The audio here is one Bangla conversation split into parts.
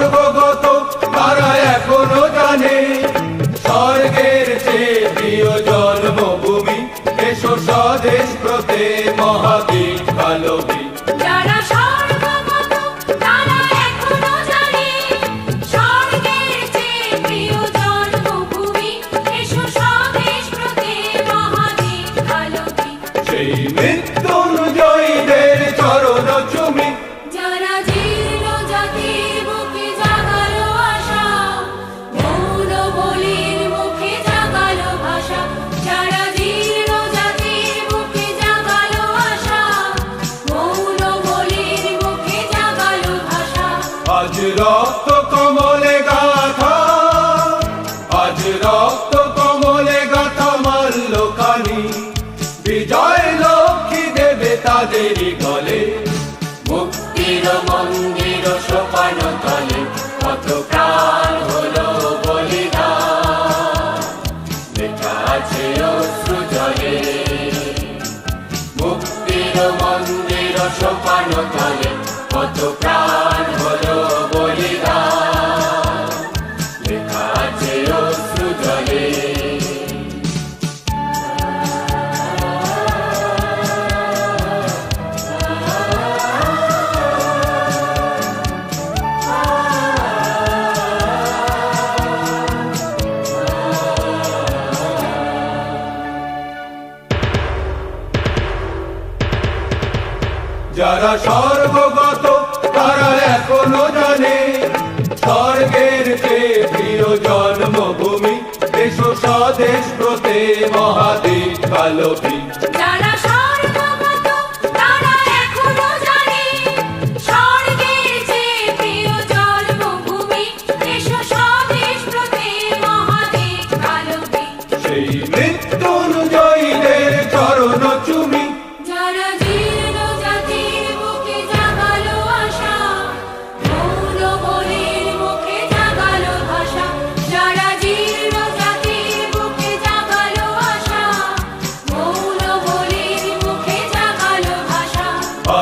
সর্বগত তারা এখনও জানে। স্বর্গের চেয়ে প্রিয় জন্মভূমি এসো স্বদেশ প্রতে মহাবীর কালবী। যারা তারা আজ রক্ত কমলে গাথা, আজ রক্ত কমলে গাথা মাল্য খানি বিজয় লক্ষ্মী দেবে তাদেরই গলে, মুক্তির মন্দির সোপান তলে, কত প্রাণ হলো বলিদান। লেখা আছে অশ্রু যারা সর্বগত তারা এখনও জানে স্বর্গের চেয়ে প্রিয় জন্মভূমি এসো স্বদেশ প্রতে মহাদেশ কালবী যারা সর্বগত তারা এখনও জানে স্বর্গের প্রিয় জন্মভূমি এসো স্বদেশ প্রতি মহাদীপ আলোকি সেই মৃত্যুঞ্জয়ীদের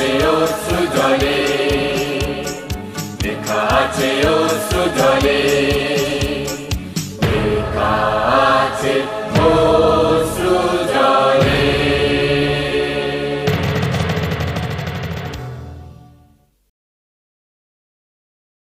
하세요 수절이 내가 하세요 수절이 내가